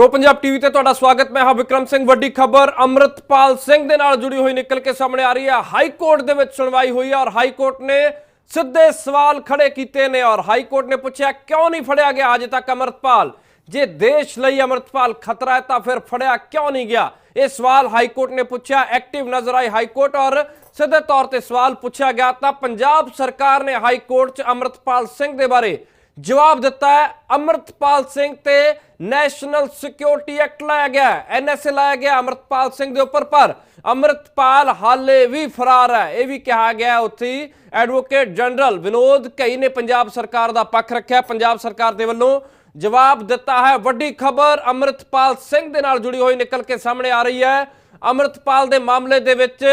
Pro Punjab TV ਤੇ ਤੁਹਾਡਾ ਸਵਾਗਤ, ਮੈਂ ਹਾਂ ਵਿਕਰਮ ਸਿੰਘ, ਵੱਡੀ ਖਬਰ ਅੰਮ੍ਰਿਤਪਾਲ ਸਿੰਘ ਦੇ ਨਾਲ ਜੁੜੀ ਹੋਈ ਨਿਕਲ ਕੇ ਸਾਹਮਣੇ ਆ ਰਹੀ ਹੈ। ਹਾਈ ਕੋਰਟ ਦੇ ਵਿੱਚ ਸੁਣਵਾਈ ਹੋਈ ਹੈ ਔਰ ਹਾਈ ਕੋਰਟ ਨੇ ਸਿੱਧੇ ਸਵਾਲ ਖੜੇ ਕੀਤੇ ਨੇ ਔਰ ਹਾਈ ਕੋਰਟ ਨੇ ਪੁੱਛਿਆ, ਕਿਉਂ ਨਹੀਂ ਫੜਿਆ ਗਿਆ ਅਜੇ ਤੱਕ ਅੰਮ੍ਰਿਤਪਾਲ? ਜੇ ਦੇਸ਼ ਲਈ ਅੰਮ੍ਰਿਤਪਾਲ ਖਤਰਾ ਹੈ ਤਾਂ ਫਿਰ ਫੜਿਆ ਕਿਉਂ ਨਹੀਂ ਗਿਆ? ਇਹ ਸਵਾਲ ਹਾਈ ਕੋਰਟ ਨੇ ਪੁੱਛਿਆ, ਐਕਟਿਵ ਨਜ਼ਰ ਆਈ ਹਾਈ ਕੋਰਟ ਔਰ ਸਿੱਧੇ ਤੌਰ ਤੇ ਸਵਾਲ ਪੁੱਛਿਆ ਗਿਆ ਤਾਂ ਪੰਜਾਬ ਸਰਕਾਰ ਨੇ ਹਾਈ ਕੋਰਟ 'ਚ ਅੰਮ੍ਰਿਤਪਾਲ ਸਿੰਘ ਦੇ ਬਾਰੇ ਜਵਾਬ ਦਿੱਤਾ ਹੈ, ਅੰਮ੍ਰਿਤਪਾਲ ਸਿੰਘ ਤੇ ਨੈਸ਼ਨਲ ਸਿਕਿਉਰਿਟੀ ਐਕਟ ਲਾਇਆ ਗਿਆ ਐਨਐਸਏ ਲਾਇਆ ਗਿਆ ਅੰਮ੍ਰਿਤਪਾਲ ਸਿੰਘ ਦੇ ਉੱਪਰ, ਪਰ ਅੰਮ੍ਰਿਤਪਾਲ ਹਾਲੇ ਵੀ ਫਰਾਰ ਹੈ। ਇਹ ਵੀ ਕਿਹਾ ਗਿਆ ਉੱਥੇ ਐਡਵੋਕੇਟ ਜਨਰਲ ਵਿਨੋਦ ਕਈ ਨੇ ਪੰਜਾਬ ਸਰਕਾਰ ਦਾ ਪੱਖ ਰੱਖਿਆ। ਪੰਜਾਬ ਸਰਕਾਰ ਦੇ ਵੱਲੋਂ ਜਵਾਬ ਦਿੱਤਾ ਹੈ, ਵੱਡੀ ਖਬਰ ਅੰਮ੍ਰਿਤਪਾਲ ਸਿੰਘ ਦੇ ਨਾਲ ਜੁੜੀ ਹੋਈ ਨਿਕਲ ਕੇ ਸਾਹਮਣੇ ਆ ਰਹੀ ਹੈ। ਅੰਮ੍ਰਿਤਪਾਲ ਦੇ ਮਾਮਲੇ ਦੇ ਵਿੱਚ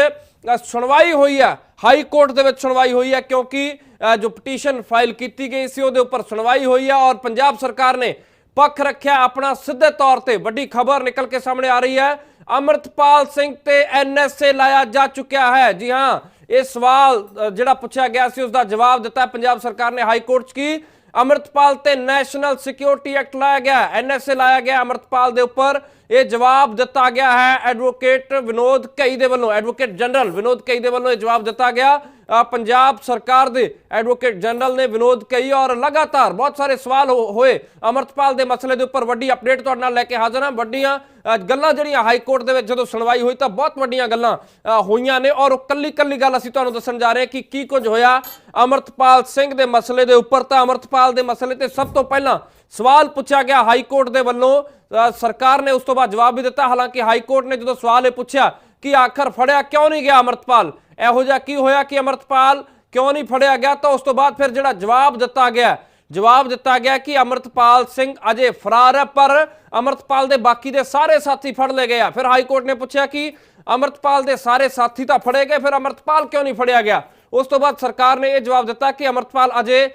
ਸੁਣਵਾਈ ਹੋਈ ਹੈ, ਹਾਈ ਕੋਰਟ ਦੇ ਵਿੱਚ ਸੁਣਵਾਈ ਹੋਈ ਹੈ, ਕਿਉਂਕਿ ਜੋ ਪਟੀਸ਼ਨ ਫਾਈਲ ਕੀਤੀ ਗਈ ਸੀ, ਉਹਦੇ ਉੱਪਰ ਸੁਣਵਾਈ ਹੋਈ ਹੈ ਔਰ ਪੰਜਾਬ ਸਰਕਾਰ ਨੇ ਪੱਖ ਰੱਖਿਆ, ਆਪਣਾ ਸਿੱਧੇ ਤੌਰ ਤੇ ਵੱਡੀ ਖਬਰ ਨਿਕਲ ਕੇ ਸਾਹਮਣੇ ਆ ਰਹੀ ਹੈ। ਅੰਮ੍ਰਿਤਪਾਲ ਸਿੰਘ ਤੇ ਐਨਐਸਏ ਲਾਇਆ ਜਾ ਚੁੱਕਿਆ ਹੈ। ਜੀ ਹਾਂ, ਇਹ ਸਵਾਲ ਜਿਹੜਾ ਪੁੱਛਿਆ ਗਿਆ ਸੀ ਉਸ ਦਾ ਜਵਾਬ ਦਿੱਤਾ ਪੰਜਾਬ ਸਰਕਾਰ ਨੇ ਹਾਈ ਕੋਰਟ 'ਚ ਕੀ? ਅੰਮ੍ਰਿਤਪਾਲ ਤੇ ਨੈਸ਼ਨਲ ਸਿਕਿਉਰਿਟੀ ਐਕਟ ਲਾਇਆ ਗਿਆ ਐਨਐਸਏ ਲਾਇਆ ਗਿਆ ਅੰਮ੍ਰਿਤਪਾਲ ਦੇ ਉੱਪਰ। ਇਹ ਜਵਾਬ ਦਿੱਤਾ ਗਿਆ ਹੈ ਐਡਵੋਕੇਟ ਵਿਨੋਦ ਕਈ ਦੇ ਵੱਲੋਂ। ਐਡਵੋਕੇਟ ਜਨਰਲ ਵਿਨੋਦ ਕਈ ਦੇ ਵੱਲੋਂ ਇਹ ਜਵਾਬ ਦਿੱਤਾ ਗਿਆ। ਪੰਜਾਬ ਸਰਕਾਰ ਦੇ ਐਡਵੋਕੇਟ ਜਨਰਲ ਨੇ ਵਿਨੋਦ ਕਈ ਔਰ ਲਗਾਤਾਰ ਬਹੁਤ ਸਾਰੇ ਸਵਾਲ ਹੋ- ਹੋਏ। ਅਮਰਤਪਾਲ ਦੇ ਮਸਲੇ ਦੇ ਉੱਪਰ ਵੱਡੀ ਅਪਡੇਟ ਤੁਹਾਡੇ ਨਾਲ ਲੈ ਕੇ ਹਾਜ਼ਰ ਹਾਂ। ਵੱਡੀਆਂ ਗੱਲਾਂ ਜਿਹੜੀਆਂ ਹਾਈ ਕੋਰਟ ਦੇ ਵਿੱਚ ਜਦੋਂ ਸੁਣਵਾਈ ਹੋਈ ਤਾਂ ਬਹੁਤ ਵੱਡੀਆਂ ਗੱਲਾਂ ਹੋਈਆਂ ਨੇ ਔਰ ਕੱਲੀ ਕੱਲੀ ਗੱਲ ਅਸੀਂ ਤੁਹਾਨੂੰ ਦੱਸਣ ਜਾ ਰਹੇ ਹਾਂ ਕਿ ਕੀ ਕੁਝ ਹੋਇਆ। ਅਮਰਤਪਾਲ ਸਿੰਘ ਦੇ ਮਸਲੇ ਦੇ ਉੱਪਰ ਤਾਂ ਅਮਰਤਪਾਲ ਦੇ ਮਸਲੇ ਤੇ ਸਭ ਤੋਂ ਪਹਿਲਾਂ ਸਵਾਲ ਪੁੱਛਿਆ ਗਿਆ ਹਾਈ ਕੋਰਟ ਦੇ ਵੱਲੋਂ। ਸਰਕਾਰ ਨੇ ਉਸ ਤੋਂ ਬਾਅਦ ਜਵਾਬ ਵੀ ਦਿੱਤਾ। ਹਾਲਾਂਕਿ ਹਾਈ ਕੋਰਟ ਨੇ ਜਦੋਂ ਸਵਾਲ ਇਹ ਪੁੱਛਿਆ ਕਿ ਆਖਰ ਫੜਿਆ ਕਿਉਂ ਨਹੀਂ ਗਿਆ ਅਮਰਤਪਾਲ? ਇਹੋ ਜਿਹਾ ਕੀ ਹੋਇਆ ਕਿ ਅਮਰਤਪਾਲ ਕਿਉਂ ਨਹੀਂ ਫੜਿਆ ਗਿਆ? ਤਾਂ ਉਸ ਤੋਂ ਬਾਅਦ ਫਿਰ ਜਿਹੜਾ ਜਵਾਬ ਦਿੱਤਾ ਗਿਆ ਜਵਾਬ ਦਿੱਤਾ ਗਿਆ ਕਿ ਅਮਰਤਪਾਲ ਸਿੰਘ ਅਜੇ ਫਰਾਰ ਹੈ, ਪਰ ਅਮਰਤਪਾਲ ਦੇ ਬਾਕੀ ਦੇ ਸਾਰੇ ਸਾਥੀ ਫੜ ਲਏ ਗਏ ਆ। ਫਿਰ ਹਾਈ ਕੋਰਟ ਨੇ ਪੁੱਛਿਆ ਕਿ ਅਮਰਤਪਾਲ ਦੇ ਸਾਰੇ ਸਾਥੀ ਤਾਂ ਫੜੇ ਗਏ, ਫਿਰ ਅਮਰਤਪਾਲ ਕਿਉਂ ਨਹੀਂ ਫੜਿਆ ਗਿਆ? ਉਸ ਤੋਂ ਬਾਅਦ ਸਰਕਾਰ ਨੇ ਇਹ ਜਵਾਬ ਦਿੱਤਾ ਕਿ ਅਮਰਤਪਾਲ ਅਜੇ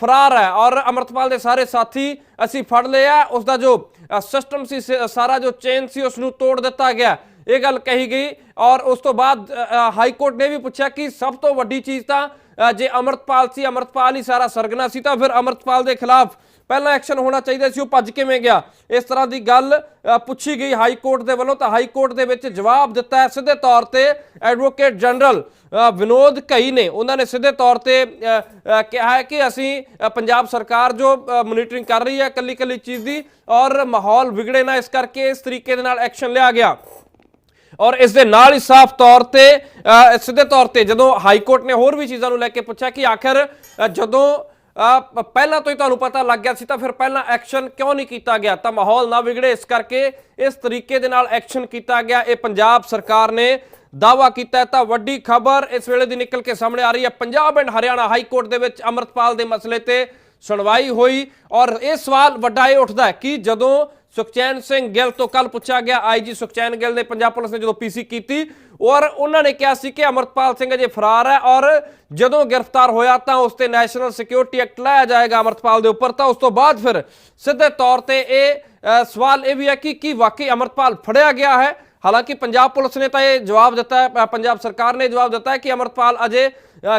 ਫਰਾਰ ਹੈ ਔਰ ਅਮਰਤਪਾਲ ਦੇ ਸਾਰੇ ਸਾਥੀ ਅਸੀਂ ਫੜ ਲਏ ਆ। ਉਸ ਦਾ ਜੋ ਸਿਸਟਮ ਸੀ ਸਾਰਾ ਜੋ ਚੇਨ ਸੀ ਉਸ ਨੂੰ ਤੋੜ ਦਿੱਤਾ ਗਿਆ। ਇਹ ਗੱਲ ਕਹੀ ਗਈ ਔਰ ਉਸ ਤੋਂ ਬਾਅਦ ਹਾਈ ਕੋਰਟ ਨੇ ਵੀ ਪੁੱਛਿਆ ਕਿ ਸਭ ਤੋਂ ਵੱਡੀ ਚੀਜ਼ ਤਾਂ ਜੇ ਅਮਰਤਪਾਲ ਸੀ, ਅਮਰਤਪਾਲ ਹੀ ਸਾਰਾ ਸਰਗਨਾ ਸੀ, ਤਾਂ ਫਿਰ ਅਮਰਤਪਾਲ ਦੇ ਖਿਲਾਫ ਪਹਿਲਾਂ ਐਕਸ਼ਨ ਹੋਣਾ ਚਾਹੀਦਾ ਸੀ, ਉਹ ਭੱਜ ਕਿਵੇਂ ਗਿਆ? ਇਸ ਤਰ੍ਹਾਂ ਦੀ ਗੱਲ ਪੁੱਛੀ ਗਈ ਹਾਈ ਕੋਰਟ ਦੇ ਵੱਲੋਂ, ਤਾਂ ਹਾਈ ਕੋਰਟ ਦੇ ਵਿੱਚ ਜਵਾਬ ਦਿੱਤਾ ਹੈ ਸਿੱਧੇ ਤੌਰ ਤੇ ਐਡਵੋਕੇਟ ਜਨਰਲ ਵਿਨੋਦ ਕਈ ਨੇ। ਉਹਨਾਂ ਨੇ ਸਿੱਧੇ ਤੌਰ ਤੇ ਕਿਹਾ ਹੈ ਕਿ ਅਸੀਂ ਪੰਜਾਬ ਸਰਕਾਰ ਜੋ ਮੋਨੀਟਰਿੰਗ ਕਰ ਰਹੀ ਹੈ ਕੱਲੀ ਕੱਲੀ ਚੀਜ਼ ਦੀ ਔਰ ਮਾਹੌਲ ਵਿਗੜੇ ਨਾ, ਇਸ ਕਰਕੇ ਇਸ ਤਰੀਕੇ ਦੇ ਨਾਲ ਐਕਸ਼ਨ ਲਿਆ ਗਿਆ। ਔਰ ਇਸ ਦੇ ਨਾਲ ਹੀ ਸਾਫ਼ ਤੌਰ ਤੇ ਸਿੱਧੇ ਤੌਰ ਤੇ ਜਦੋਂ ਹਾਈ ਕੋਰਟ ਨੇ ਹੋਰ ਵੀ ਚੀਜ਼ਾਂ ਨੂੰ ਲੈ ਕੇ ਪੁੱਛਿਆ ਕਿ ਆਖਰ ਜਦੋਂ ਪਹਿਲਾਂ ਤੋਂ ਹੀ ਤੁਹਾਨੂੰ ਪਤਾ ਲੱਗ ਗਿਆ ਸੀ ਤਾਂ ਫਿਰ ਪਹਿਲਾਂ ਐਕਸ਼ਨ ਕਿਉਂ ਨਹੀਂ ਕੀਤਾ ਗਿਆ? ਤਾਂ ਮਾਹੌਲ ਨਾ ਵਿਗੜੇ, ਇਸ ਕਰਕੇ ਇਸ ਤਰੀਕੇ ਦੇ ਨਾਲ ਐਕਸ਼ਨ ਕੀਤਾ ਗਿਆ। ਇਹ ਪੰਜਾਬ ਸਰਕਾਰ ਨੇ ਦਾਵਾ ਕੀਤਾ ਤਾਂ ਵੱਡੀ ਖਬਰ ਇਸ ਵੇਲੇ ਦੀ ਨਿਕਲ ਕੇ ਸਾਹਮਣੇ ਆ ਰਹੀ ਹੈ। Punjab and Haryana high court ਦੇ ਵਿੱਚ ਅਮਰਤਪਾਲ ਦੇ ਮਸਲੇ ਤੇ ਸੁਣਵਾਈ ਹੋਈ ਔਰ ਇਹ ਸਵਾਲ ਵੱਡਾ ਇਹ ਉੱਠਦਾ ਕਿ ਜਦੋਂ ਸੁਖਚੈਨ ਸਿੰਘ ਗਿੱਲ ਤੋਂ ਕੱਲ ਪੁੱਛਿਆ ਗਿਆ ਆਈਜੀ ਸੁਖਚੈਨ ਗਿੱਲ ਨੇ ਪੰਜਾਬ ਪੁਲਿਸ ਨੇ ਜਦੋਂ ਪੀਸੀ ਕੀਤੀ, ਔਰ ਉਹਨਾਂ ਨੇ ਕਿਹਾ ਸੀ ਕਿ ਅਮਰਤਪਾਲ ਸਿੰਘ ਅਜੇ ਫਰਾਰ ਹੈ, ਔਰ ਜਦੋਂ ਗ੍ਰਿਫਤਾਰ ਹੋਇਆ ਤਾਂ ਉਸ ਤੇ ਨੈਸ਼ਨਲ ਸਿਕਿਉਰਿਟੀ ਐਕਟ ਲਾਇਆ ਜਾਏਗਾ ਅਮਰਤਪਾਲ ਦੇ ਉੱਪਰ, ਤਾਂ ਉਸ ਤੋਂ ਬਾਅਦ ਫਿਰ ਸਿੱਧੇ ਤੌਰ ਤੇ ਇਹ ਸਵਾਲ ਇਹ ਵੀ ਹੈ ਕਿ ਕੀ ਵਾਕਈ ਅਮਰਤਪਾਲ ਫੜਿਆ ਗਿਆ ਹੈ? ਹਾਲਾਂਕਿ ਪੰਜਾਬ ਪੁਲਿਸ ਨੇ ਤਾਂ ਇਹ ਜਵਾਬ ਦਿੱਤਾ ਹੈ ਪੰਜਾਬ ਸਰਕਾਰ ਨੇ ਜਵਾਬ ਦਿੱਤਾ ਹੈ ਕਿ ਅਮਰਤਪਾਲ ਅਜੇ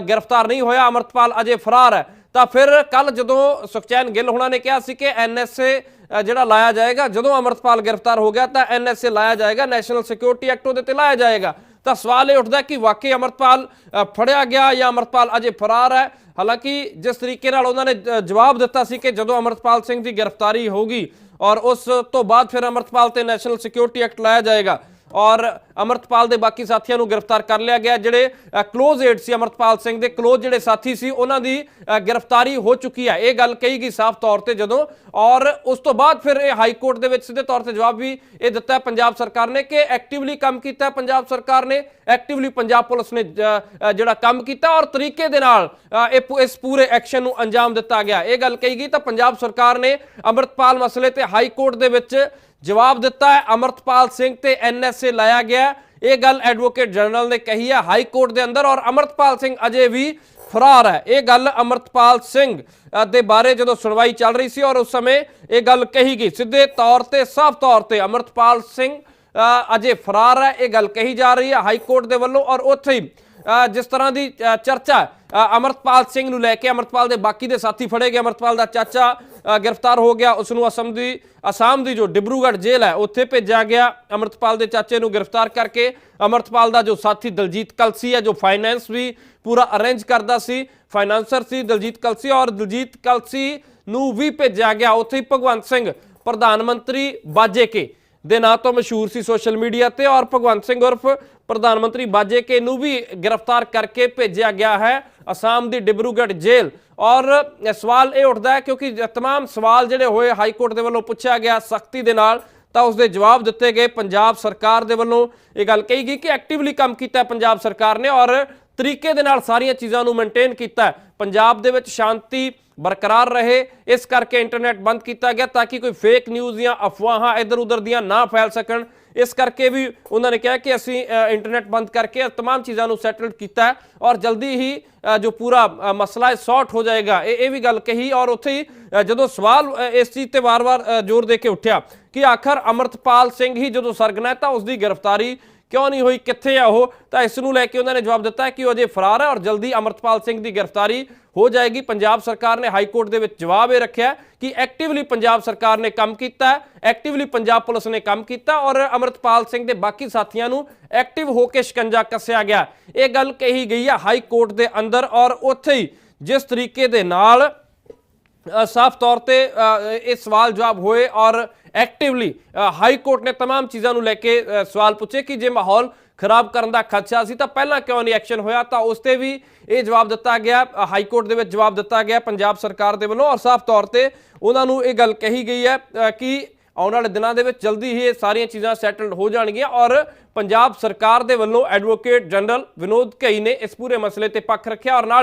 ਗ੍ਰਿਫਤਾਰ ਨਹੀਂ ਹੋਇਆ, ਅਮਰਤਪਾਲ ਅਜੇ ਫਰਾਰ ਹੈ। ਤਾਂ ਫਿਰ ਕੱਲ ਜਦੋਂ ਸੁਖਚੈਨ ਗਿੱਲ ਹੁਣਾਂ ਨੇ ਕਿਹਾ ਸੀ ਕਿ ਐਨਐਸਏ ਜਿਹੜਾ ਲਾਇਆ ਜਾਏਗਾ, ਜਦੋਂ ਅਮਰਤਪਾਲ ਗ੍ਰਿਫਤਾਰ ਹੋ ਗਿਆ ਤਾਂ ਐਨਐਸਏ ਲਾਇਆ ਜਾਏਗਾ ਨੈਸ਼ਨਲ ਸਿਕਿਉਰਿਟੀ ਐਕਟ ਉਹਦੇ ਤੇ ਲਾਇਆ ਜਾਏਗਾ। ਤਾਂ ਸਵਾਲ ਇਹ ਉੱਠਦਾ ਕਿ ਵਾਕਈ ਅਮਰਤਪਾਲ ਫੜਿਆ ਗਿਆ ਜਾਂ ਅਮਰਤਪਾਲ ਅਜੇ ਫਰਾਰ ਹੈ? ਹਾਲਾਂਕਿ ਜਿਸ ਤਰੀਕੇ ਨਾਲ ਉਹਨਾਂ ਨੇ ਜਵਾਬ ਦਿੱਤਾ ਸੀ ਕਿ ਜਦੋਂ ਅਮਰਤਪਾਲ ਸਿੰਘ ਦੀ ਗ੍ਰਿਫਤਾਰੀ ਹੋਊਗੀ ਔਰ ਉਸ ਤੋਂ ਬਾਅਦ ਫਿਰ ਅਮਰਤਪਾਲ ਤੇ ਨੈਸ਼ਨਲ ਸਿਕਿਉਰਿਟੀ ਐਕਟ ਲਾਇਆ ਜਾਏਗਾ ਔਰ ਅਮਰਤਪਾਲ ਦੇ ਬਾਕੀ ਸਾਥੀਆਂ ਨੂੰ ਗ੍ਰਿਫਤਾਰ ਕਰ ਲਿਆ ਗਿਆ। ਜਿਹੜੇ ਕਲੋਜ਼ ਏਡ ਸੀ ਅਮਰਤਪਾਲ ਸਿੰਘ ਦੇ ਕਲੋਜ਼ ਜਿਹੜੇ ਸਾਥੀ ਸੀ, ਉਹਨਾਂ ਦੀ ਗ੍ਰਿਫਤਾਰੀ ਹੋ ਚੁੱਕੀ ਹੈ। ਇਹ ਗੱਲ ਕਹੀ ਗਈ ਸਾਫ਼ ਤੌਰ ਤੇ ਜਦੋਂ, ਔਰ ਉਸ ਤੋਂ ਬਾਅਦ ਫਿਰ ਇਹ ਹਾਈ ਕੋਰਟ ਦੇ ਵਿੱਚ ਸਿੱਧੇ ਤੌਰ ਤੇ ਜਵਾਬ ਵੀ ਇਹ ਦਿੱਤਾ ਹੈ। ਪੰਜਾਬ ਸਰਕਾਰ ਨੇ ਕਿ ਐਕਟਿਵਲੀ ਕੰਮ ਕੀਤਾ ਪੰਜਾਬ ਸਰਕਾਰ ਨੇ ਐਕਟਿਵਲੀ ਪੰਜਾਬ ਪੁਲਿਸ ਨੇ ਜਿਹੜਾ ਕੰਮ ਕੀਤਾ ਔਰ ਤਰੀਕੇ ਦੇ ਨਾਲ ਇਹ ਪੂ- ਇਸ ਪੂਰੇ ਐਕਸ਼ਨ ਨੂੰ ਅੰਜਾਮ ਦਿੱਤਾ ਗਿਆ। ਇਹ ਗੱਲ ਕਹੀ ਗਈ ਤਾਂ ਪੰਜਾਬ ਸਰਕਾਰ ਨੇ ਅਮਰਤਪਾਲ ਮਸਲੇ ਤੇ ਹਾਈ ਕੋਰਟ ਦੇ ਵਿੱਚ ਜਵਾਬ ਦਿੱਤਾ ਹੈ ਅਮਰਤਪਾਲ ਸਿੰਘ ਤੇ ਐਨਐਸਏ ਲਾਇਆ ਗਿਆ ਇਹ ਗੱਲ ਐਡਵੋਕੇਟ ਜਨਰਲ ਨੇ ਕਹੀ ਹੈ ਹਾਈ ਕੋਰਟ ਦੇ ਅੰਦਰ ਔਰ ਅਮਰਤਪਾਲ ਸਿੰਘ ਅਜੇ ਵੀ ਫਰਾਰ ਹੈ। ਇਹ ਗੱਲ ਅਮਰਤਪਾਲ ਸਿੰਘ ਦੇ ਬਾਰੇ ਜਦੋਂ ਸੁਣਵਾਈ ਚੱਲ ਰਹੀ ਸੀ ਔਰ ਉਸ ਸਮੇਂ ਇਹ ਗੱਲ ਕਹੀ ਗਈ। ਸਿੱਧੇ ਤੌਰ ਤੇ, ਸਾਫ਼ ਤੌਰ ਤੇ ਅਮਰਤਪਾਲ ਸਿੰਘ ਅਜੇ ਫਰਾਰ ਹੈ। ਇਹ ਗੱਲ ਕਹੀ ਜਾ ਰਹੀ ਹੈ ਹਾਈ ਕੋਰਟ ਦੇ ਵੱਲੋਂ ਔਰ ਉੱਥੇ ਹੀ ਜਿਸ ਤਰ੍ਹਾਂ ਦੀ ਚਰਚਾ ਅ, ਅਮਰਤਪਾਲ ਸਿੰਘ ਨੂੰ ਲੈ ਕੇ ਅਮਰਤਪਾਲ ਦੇ ਬਾਕੀ ਦੇ ਸਾਥੀ ਫੜੇ ਗਏ। ਅਮਰਤਪਾਲ ਦਾ ਚਾਚਾ ਗ੍ਰਿਫਤਾਰ ਹੋ ਗਿਆ। ਉਸ ਨੂੰ ਅਸਮ ਦੀ ਅਸਾਮ ਦੀ ਜੋ ਡਿਬਰੂਗੜ੍ਹ ਜੇਲ੍ਹ ਹੈ ਉੱਥੇ ਭੇਜਿਆ ਗਿਆ। ਅਮਰਤਪਾਲ ਦੇ ਚਾਚੇ ਨੂੰ ਗ੍ਰਿਫਤਾਰ ਕਰਕੇ ਅਮਰਤਪਾਲ ਦਾ ਜੋ ਸਾਥੀ ਦਲਜੀਤ ਕਲਸੀ ਹੈ ਜੋ ਫਾਈਨੈਂਸ ਵੀ ਪੂਰਾ ਅਰੇਂਜ ਕਰਦਾ ਸੀ ਫਾਈਨਾਂਸਰ ਸੀ ਦਲਜੀਤ ਕਲਸੀ ਔਰ ਦਲਜੀਤ ਕਲਸੀ ਨੂੰ ਵੀ ਭੇਜਿਆ ਗਿਆ। ਉੱਥੇ ਹੀ ਭਗਵੰਤ ਸਿੰਘ ਪ੍ਰਧਾਨ ਮੰਤਰੀ ਬਾਜੇ ਕੇ ਦੇ ਨਾਂ ਤੋਂ ਮਸ਼ਹੂਰ ਸੀ ਸੋਸ਼ਲ ਮੀਡੀਆ ਤੇ ਔਰ ਭਗਵੰਤ ਸਿੰਘ ਉਰਫ ਪ੍ਰਧਾਨ ਮੰਤਰੀ ਬਾਜੇਕੇ ਨੂੰ ਵੀ ਗ੍ਰਿਫਤਾਰ ਕਰਕੇ ਭੇਜਿਆ ਗਿਆ ਹੈ ਅਸਾਮ ਦੀ ਡਿਬਰੂਗੜ੍ਹ ਜੇਲ੍ਹ ਔਰ ਇਹ ਸਵਾਲ ਇਹ ਉੱਠਦਾ ਹੈ ਕਿਉਂਕਿ ਜ- तमाम ਸਵਾਲ ਜਿਹੜੇ ਹੋਏ ਹਾਈ ਕੋਰਟ ਦੇ ਵੱਲੋਂ ਪੁੱਛਿਆ ਗਿਆ ਸਖਤੀ ਦੇ ਨਾਲ ਤਾਂ ਉਸ ਦੇ ਜਵਾਬ ਦਿੱਤੇ ਗਏ ਪੰਜਾਬ ਸਰਕਾਰ ਦੇ ਵੱਲੋਂ ਇਹ ਗੱਲ ਕਹੀ ਗਈ ਕਿ ਐਕਟਿਵਲੀ ਕੰਮ ਕੀਤਾ ਹੈ ਪੰਜਾਬ ਸਰਕਾਰ ਨੇ ਔਰ ਤਰੀਕੇ ਦੇ ਨਾਲ ਸਾਰੀਆਂ ਚੀਜ਼ਾਂ ਨੂੰ ਮੇਨਟੇਨ ਕੀਤਾ ਹੈ। ਪੰਜਾਬ ਦੇ ਵਿੱਚ ਸ਼ਾਂਤੀ ਬਰਕਰਾਰ ਰਹੇ ਇਸ ਕਰਕੇ ਇੰਟਰਨੈਟ ਬੰਦ ਕੀਤਾ ਗਿਆ ਤਾਂ ਕਿ ਕੋਈ ਫੇਕ ਨਿਊਜ਼ ਜਾਂ ਅਫਵਾਹਾਂ ਇੱਧਰ ਉੱਧਰ ਦੀਆਂ ਨਾ ਫੈਲ ਸਕਣ ਇਸ ਕਰਕੇ ਵੀ ਉਹਨਾਂ ਨੇ ਕਿਹਾ ਕਿ ਅਸੀਂ ਅ, ਇੰਟਰਨੈਟ ਬੰਦ ਕਰਕੇ ਇਹ तमाम ਚੀਜ਼ਾਂ ਨੂੰ ਸੈਟਲ ਕੀਤਾ ਹੈ ਔਰ ਜਲਦੀ ਹੀ ਅ, ਜੋ ਪੂਰਾ ਮਸਲਾ ਹੈ, ਸੌਟ ਹੋ ਜਾਏਗਾ। ਇਹ ਇਹ ਵੀ ਗੱਲ ਕਹੀ ਔਰ ਉੱਥੇ ਹੀ ਜਦੋਂ ਸਵਾਲ ਇਸ ਚੀਜ਼ ਤੇ ਵਾਰ-ਵਾਰ ਜ਼ੋਰ ਦੇ ਕੇ ਉੱਠਿਆ ਕਿ ਆਖਰ ਅਮਰਤਪਾਲ ਸਿੰਘ ਹੀ ਜਦੋਂ ਸਰਗਨਾ ਹੈ ਤਾਂ ਉਸ ਦੀ ਗ੍ਰਿਫਤਾਰੀ ਕਿਉਂ ਨਹੀਂ ਹੋਈ, ਕਿੱਥੇ ਆ ਉਹ? ਤਾਂ ਇਸ ਨੂੰ ਲੈ ਕੇ ਉਹਨਾਂ ਨੇ ਜਵਾਬ ਦਿੱਤਾ ਕਿ ਉਹ ਅਜੇ ਫਰਾਰ ਹੈ ਔਰ ਜਲਦੀ ਅਮਰਤਪਾਲ ਸਿੰਘ ਦੀ ਗ੍ਰਿਫਤਾਰੀ ਹੋ ਜਾਏਗੀ। ਪੰਜਾਬ ਸਰਕਾਰ ਨੇ ਹਾਈ ਕੋਰਟ ਦੇ ਵਿੱਚ ਜਵਾਬ ਇਹ ਰੱਖਿਆ ਕਿ ਐਕਟਿਵਲੀ ਪੰਜਾਬ ਸਰਕਾਰ ਨੇ ਕੰਮ ਕੀਤਾ ਐਕਟਿਵਲੀ ਪੰਜਾਬ ਪੁਲਿਸ ਨੇ ਕੰਮ ਕੀਤਾ ਔਰ ਅਮਰਤਪਾਲ ਸਿੰਘ ਦੇ ਬਾਕੀ ਸਾਥੀਆਂ ਨੂੰ ਐਕਟਿਵ ਹੋ ਕੇ ਸ਼ਿਕੰਜਾ ਕੱਸਿਆ ਗਿਆ। ਇਹ ਗੱਲ ਕਹੀ ਗਈ ਹੈ ਹਾਈ ਕੋਰਟ ਦੇ ਅੰਦਰ ਔਰ ਉੱਥੇ ਹੀ ਜਿਸ ਤਰੀਕੇ ਦੇ ਨਾਲ ਅ, ਸਾਫ਼ ਤੌਰ ਤੇ ਅ, ਇਹ ਸਵਾਲ ਜਵਾਬ ਹੋਏ ਔਰ ਐਕਟਿਵਲੀ ਹਾਈ ਕੋਰਟ ਨੇ तमाम ਚੀਜ਼ਾਂ ਨੂੰ ਲੈ ਕੇ ਅ, ਸਵਾਲ ਪੁੱਛੇ ਕਿ ਜੇ ਮਾਹੌਲ ਖਰਾਬ ਕਰਨ ਦਾ ਖਦਸ਼ਾ ਸੀ ਤਾਂ ਪਹਿਲਾਂ ਕਿਉਂ ਨਹੀਂ ਐਕਸ਼ਨ ਹੋਇਆ ਤਾਂ ਉਸ ਤੇ ਵੀ ਇਹ ਜਵਾਬ ਦਿੱਤਾ ਗਿਆ ਅ, ਹਾਈ ਕੋਰਟ ਦੇ ਵਿੱਚ ਜਵਾਬ ਦਿੱਤਾ ਗਿਆ ਪੰਜਾਬ ਸਰਕਾਰ ਦੇ ਵੱਲੋਂ ਔਰ ਸਾਫ਼ ਤੌਰ ਤੇ ਉਹਨਾਂ ਨੂੰ ਇਹ ਗੱਲ ਕਹੀ ਗਈ ਹੈ ਅ, ਕਿ ਆਉਣ ਵਾਲੇ ਦਿਨਾਂ ਦੇ ਵਿੱਚ ਜਲਦੀ ਹੀ ਇਹ ਸਾਰੀਆਂ ਚੀਜ਼ਾਂ ਸੈਟਲਡ ਹੋ ਜਾਣਗੀਆਂ ਔਰ ਪੰਜਾਬ ਸਰਕਾਰ ਦੇ ਵੱਲੋਂ ਐਡਵੋਕੇਟ ਜਨਰਲ ਵਿਨੋਦ ਘਈ ਨੇ ਇਸ ਪੂਰੇ ਮਸਲੇ ਤੇ ਪੱਖ ਰੱਖਿਆ ਔਰ ਨਾਲ